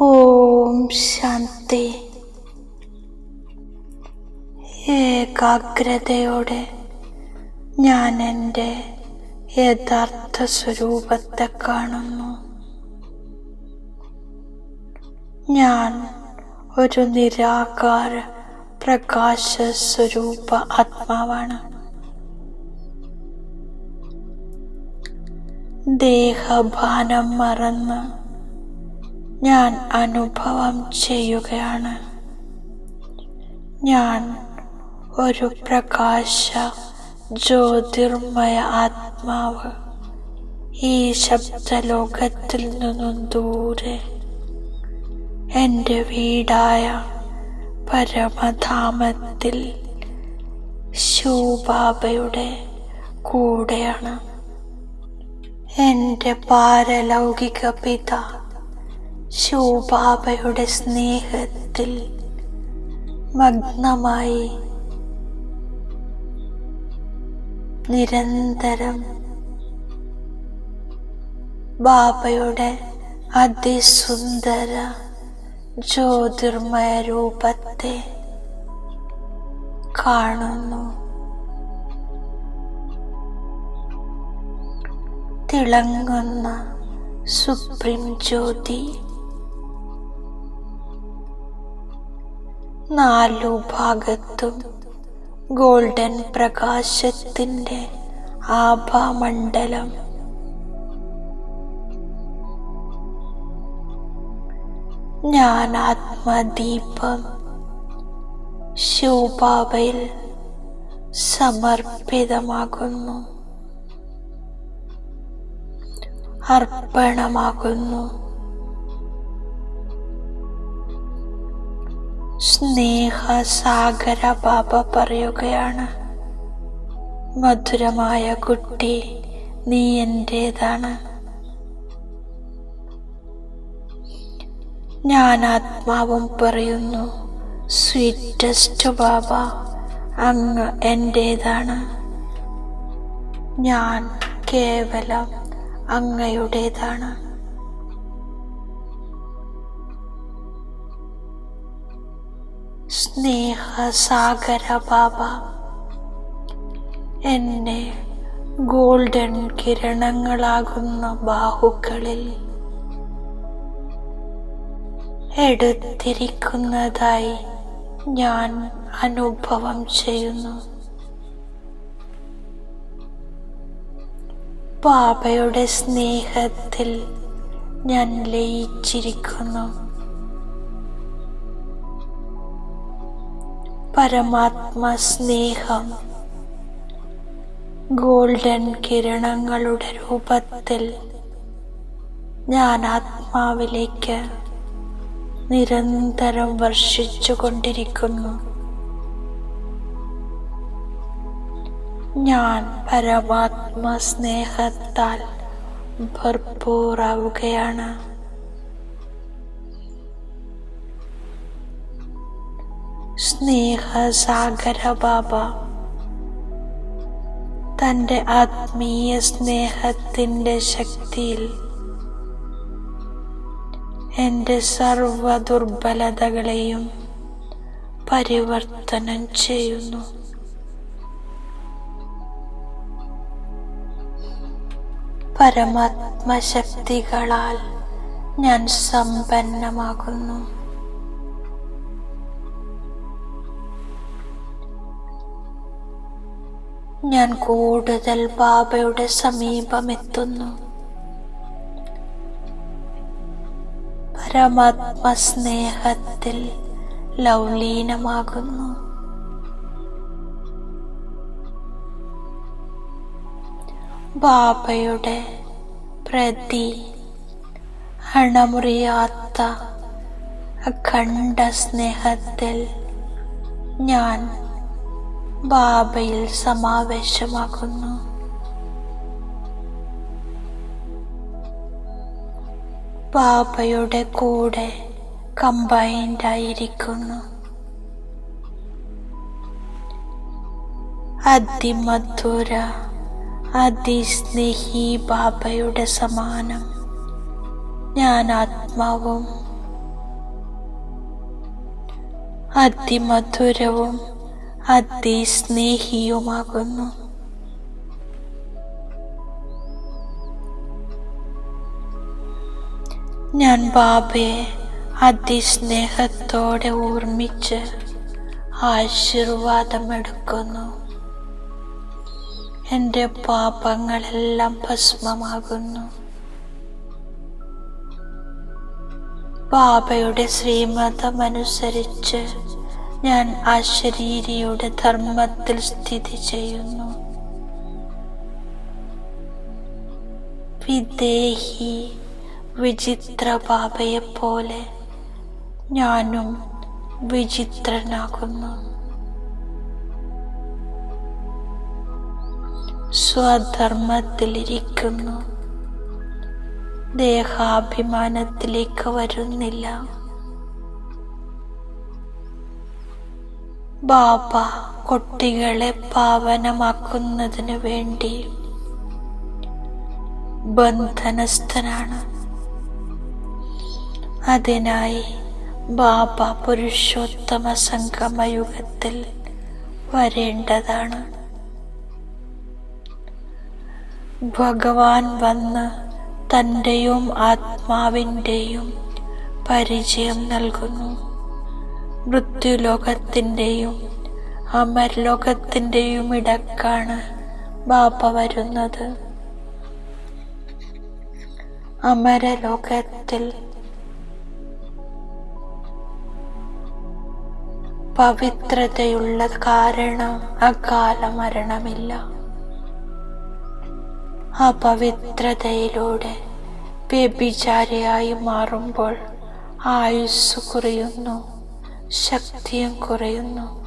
ഓം ശാന്തി. ഏകാഗ്രതയോടെ ഞാൻ എന്റെ യഥാർത്ഥ സ്വരൂപത്തെ കാണുന്നു. ഞാൻ ഒരു നിരാകാര പ്രകാശ സ്വരൂപ ആത്മാവാണ്. ദേഹഭാനം മറന്ന് ഞാൻ അനുഭവം ചെയ്യുകയാണ്. ഞാൻ ഒരു പ്രകാശ ജ്യോതിർമയ ആത്മാവ് ഈ ശബ്ദലോകത്തിൽ നിന്നും ദൂരെ എന്റെ വീടായ പരമധാമത്തിൽ ശിവബാബയുടെ കൂടെയാണ്. എന്റെ പാരലൗകിക പിത ശിവബാബയുടെ സ്നേഹത്തിൽ മഗ്നമായി നിരന്തരം ബാബയുടെ അതിസുന്ദര ജ്യോതിർമയ രൂപത്തെ കാണുന്നു. തിളങ്ങുന്ന സുപ്രീം ജ്യോതി നാലു ഭാഗത്തും ഗോൾഡൻ പ്രകാശത്തിന്റെ ആഭാമണ്ഡലം. ഞാൻ ആത്മദീപം ശിവബാബയിൽ സമർപ്പിതമാകുന്നു. അർപ്പണമാകുന്നു. സ്നേഹസാഗര ബാബ പറയുകയാണ് മധുരമായ കുട്ടി നീ എന്റേതാണ് ഞാൻ ആത്മാവും പറയുന്നു സ്വീറ്റസ്റ്റ് ബാബ അങ്ങ് എന്റേതാണ് ഞാൻ കേവലം അങ്ങയുടേതാണ്. സ്നേഹസാഗര ബാബ എന്നെ ഗോൾഡൻ കിരണങ്ങളാകുന്ന ബാഹുക്കളിൽ എടുത്തിരിക്കുന്നതായി ഞാൻ അനുഭവം ചെയ്യുന്നു. ബാബയുടെ സ്നേഹത്തിൽ ഞാൻ ലയിച്ചിരിക്കുന്നു. പരമാത്മ സ്നേഹം ഗോൾഡൻ കിരണങ്ങളുടെ രൂപത്തിൽ ഞാൻ ആത്മാവിലേക്ക് നിരന്തരം വർഷിച്ചുകൊണ്ടിരിക്കുന്നു. ഞാൻ പരമാത്മ സ്നേഹത്താൽ ഭർപ്പൂറാവുകയാണ്. സ്നേഹസാഗര ബാബ തന്റെ ആത്മീയ സ്നേഹത്തിന്റെ ശക്തിയിൽ എന്റെ സർവ ദുർബലതകളെയും പരിവർത്തനം ചെയ്യുന്നു. പരമാത്മശക്തികളാൽ ഞാൻ സമ്പന്നമാകുന്നു. ഞാൻ കൂടുതൽ ബാബയുടെ സമീപമെത്തുന്നു. പരമാത്മസ്നേഹത്തിൽ ലൗലീനമാകുന്നു. ബാബയുടെ പ്രതി അണമുറിയാത്ത അഖണ്ഡ സ്നേഹത്തിൽ ഞാൻ ബാബയിൽ സമാവേശമാകുന്നു. ബാബയുടെ കൂടെ കമ്പൈൻഡ് ആയിരിക്കുന്നു. അതിമധുര അതിസ്നേഹി ബാബയുടെ സമാനം. ഞാൻ ആത്മാവും. അതിമധുരവും അതിസ്നേഹിയുമാകുന്നു ഞാൻ ബാബയെ അതിസ്നേഹത്തോടെ ഓർമ്മിച്ച് ആശീർവാദമെടുക്കുന്നു. എന്റെ പാപങ്ങളെല്ലാം ഭസ്മമാകുന്നു. ബാബയുടെ ശ്രീമതമനുസരിച്ച് ഞാൻ ആ ശരീരിയുടെ ധർമ്മത്തിൽ സ്ഥിതി ചെയ്യുന്നു. വിദേഹി വിചിത്ര ബാബയെപ്പോലെ ഞാനും വിചിത്രനാകുന്നു. സ്വധർമ്മത്തിലിരിക്കുന്നു. ദേഹാഭിമാനത്തിലേക്ക് വരുന്നില്ല. ബാബ കുട്ടികളെ പാവനമാക്കുന്നതിന് വേണ്ടി ബന്ധനസ്ഥനാണ്. അതിനായി ബാബ പുരുഷോത്തമ സംഗമയുഗത്തിൽ വരേണ്ടതാണ്. ഭഗവാൻ വന്ന് തന്റെയും ആത്മാവിന്റെയും പരിചയം നൽകുന്നു. മൃത്യുലോകത്തിന്റെയും അമർലോകത്തിന്റെയും ഇടക്കാണ് ബാപ്പ വരുന്നത്. അമരലോകത്തിൽ പവിത്രതയുള്ള കാരണം അകാല മരണമില്ല. ആ പവിത്രതയിലൂടെ വ്യഭിചാരിയായി മാറുമ്പോൾ ആയുസ് കുറയുന്നു. ശക്തിയും കുറയുന്നു.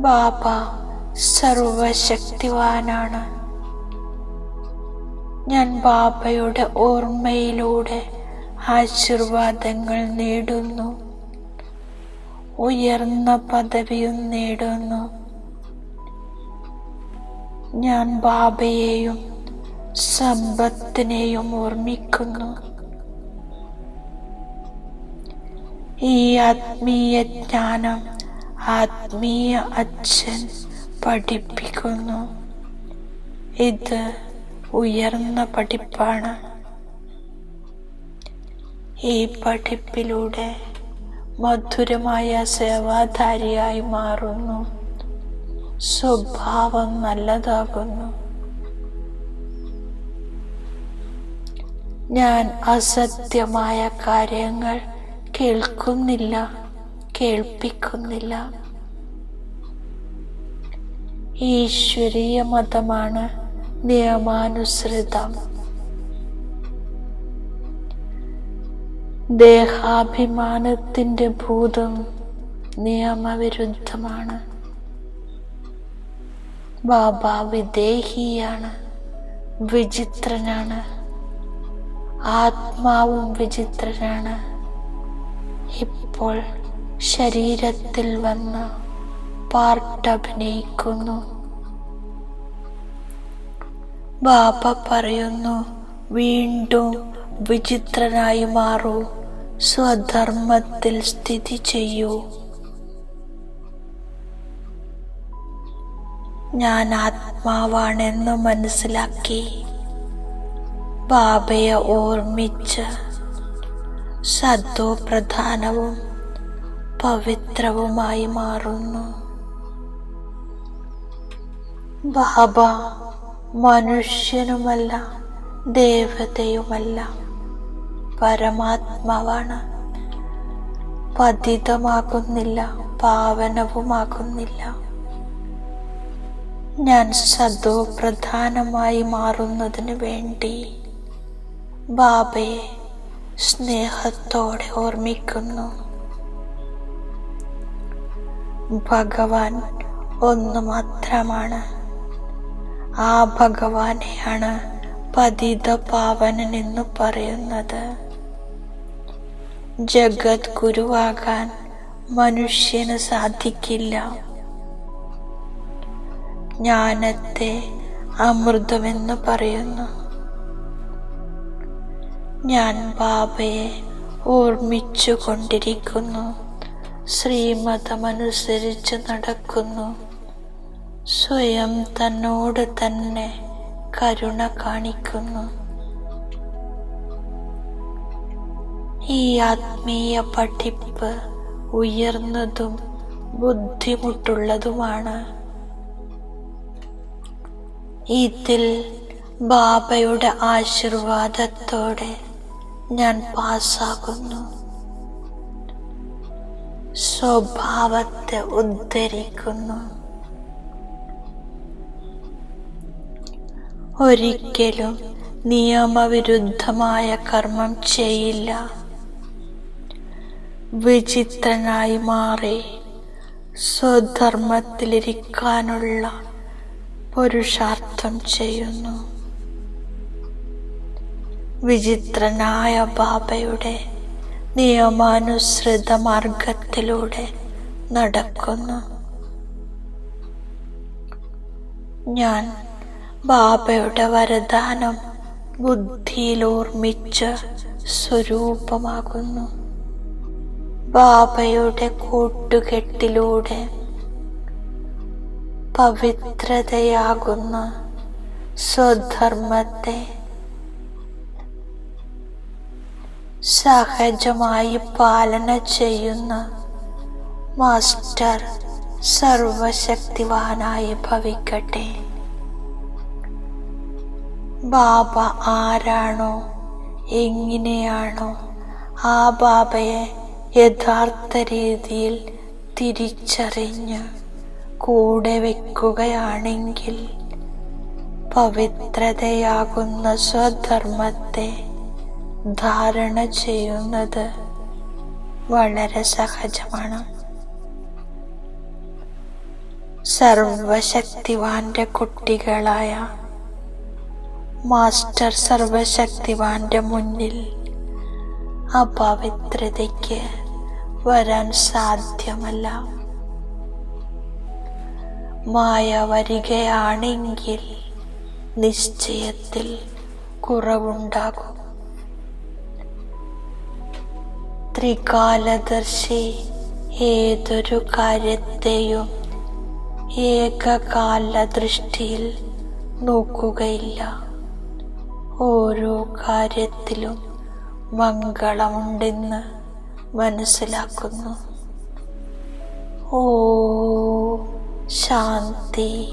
ബാബ സർവശക്തിവാനാണ്. ഞാൻ ബാബയുടെ ഓർമ്മയിലൂടെ ആശീർവാദങ്ങൾ നേടുന്നു. ഉയർന്ന പദവിയും നേടുന്നു. ഞാൻ ബാബയെയും സമ്പത്തിനെയും ഓർമ്മിക്കുന്നു. ഈ ആത്മീയ ജ്ഞാനം ആത്മീയ അച്ഛൻ പഠിപ്പിക്കുന്നു. ഇത് ഉയർന്ന പഠിപ്പാണ്. ഈ പഠിപ്പിലൂടെ മധുരമായ സേവാധാരിയായി മാറുന്നു. സ്വഭാവം നല്ലതാകുന്നു. ഞാൻ അസത്യമായ കാര്യങ്ങൾ കേൾക്കുന്നില്ല കേൾപ്പിക്കുന്നില്ല. ഈശ്വരീയ മതമാണ് നിയമാനുസൃതം. ദേഹാഭിമാനത്തിന്റെ ഭൂതം നിയമവിരുദ്ധമാണ്. ബാബ വിദേഹിയാണ് വിചിത്രനാണ്. ആത്മാവും വിചിത്രനാണ്. ഇപ്പോൾ ശരീരത്തിൽ വന്ന് പാർട്ട് അഭിനയിക്കുന്നു. ബാബ പറയുന്നു വീണ്ടും വിചിത്രനായി മാറൂ. സ്വധർമ്മത്തിൽ സ്ഥിതി ചെയ്യൂ. ഞാൻ ആത്മാവാണെന്ന് മനസ്സിലാക്കി. ബാബയെ ഓർമ്മിച്ച് സത്തോ പ്രധാനവും പവിത്രവുമായി മാറുന്നു. ബാബ മനുഷ്യനുമല്ല ദേവതയുമല്ല പരമാത്മാവാണ്. പതിതമാകുന്നില്ല പാവനവുമാകുന്നില്ല. ഞാൻ സദോ പ്രധാനമായി മാറുന്നതിന് വേണ്ടി ബാബയെ സ്നേഹത്തോടെ ഓർമ്മിക്കുന്നു. ഭഗവാൻ ഒന്ന് മാത്രമാണ്. ആ ഭഗവാനെയാണ് പതിത പാവനൻ എന്ന് പറയുന്നത്. ജഗത് ഗുരുവാകാൻ മനുഷ്യന് സാധിക്കില്ല. ജ്ഞാനത്തെ അമൃതമെന്ന് പറയുന്നു. ഞാൻ ബാബയെ ഓർമ്മിച്ചു കൊണ്ടിരിക്കുന്നു ശ്രീമതമനുസരിച്ച് നടക്കുന്നു. സ്വയം തന്നോട് തന്നെ കരുണ കാണിക്കുന്നു. ഈ ആത്മീയ പഠിപ്പ് ഉയർന്നതും ബുദ്ധിമുട്ടുള്ളതുമാണ്. ഇതിൽ ബാബയുടെ ആശീർവാദത്തോടെ ഞാൻ പാസ്സാകുന്നു. സ്വഭാവത്തെ ഉദ്ധരിക്കുന്നു. ഒരിക്കലും നിയമവിരുദ്ധമായ കർമ്മം ചെയ്യില്ല. വിചിത്രനായി മാറി സ്വധർമ്മത്തിലിരിക്കാനുള്ള പുരുഷാർത്ഥം ചെയ്യുന്നു. വിചിത്രനായ ബാബയുടെ നിയമാനുസൃത മാർഗത്തിലൂടെ നടക്കുന്നു. ഞാൻ ബാബയുടെ വരദാനം ബുദ്ധിയിൽ ഓർമ്മിച്ച് സ്വരൂപമാകുന്നു. ബാബയുടെ കൂട്ടുകെട്ടിലൂടെ പവിത്രതയാകുന്ന സ്വധർമ്മത്തെ സഹജമായി പാലന ചെയ്യുന്ന മാസ്റ്റർ സർവശക്തിവാനായി ഭവിക്കട്ടെ. ബാബ ആരാണോ? എങ്ങനെയാണോ? ആ ബാബയെ യഥാർത്ഥ രീതിയിൽ തിരിച്ചറിഞ്ഞ് കൂടെ വെക്കുകയാണെങ്കിൽ പവിത്രതയാകുന്ന സ്വധർമ്മത്തെ ധാരണ ചെയ്യുന്നത് വളരെ സഹജമാണ്. സർവശക്തിവാന്റെ കുട്ടികളായ മാസ്റ്റർ സർവശക്തിവാന്റെ മുന്നിൽ അപവിത്രതയ്ക്ക് വരാൻ സാധ്യമല്ല. മായ വരികയാണെങ്കിൽ നിശ്ചയത്തിൽ കുറവുണ്ടാകും. ത്രികാലദർശി ഏതൊരു കാര്യത്തെയും ഏകകാല ദൃഷ്ടിയിൽ നോക്കുകയില്ല. ഓരോ കാര്യത്തിലും മംഗളമുണ്ടെന്ന് മനസ്സിലാക്കുന്നു. ഓ ശാന്തി.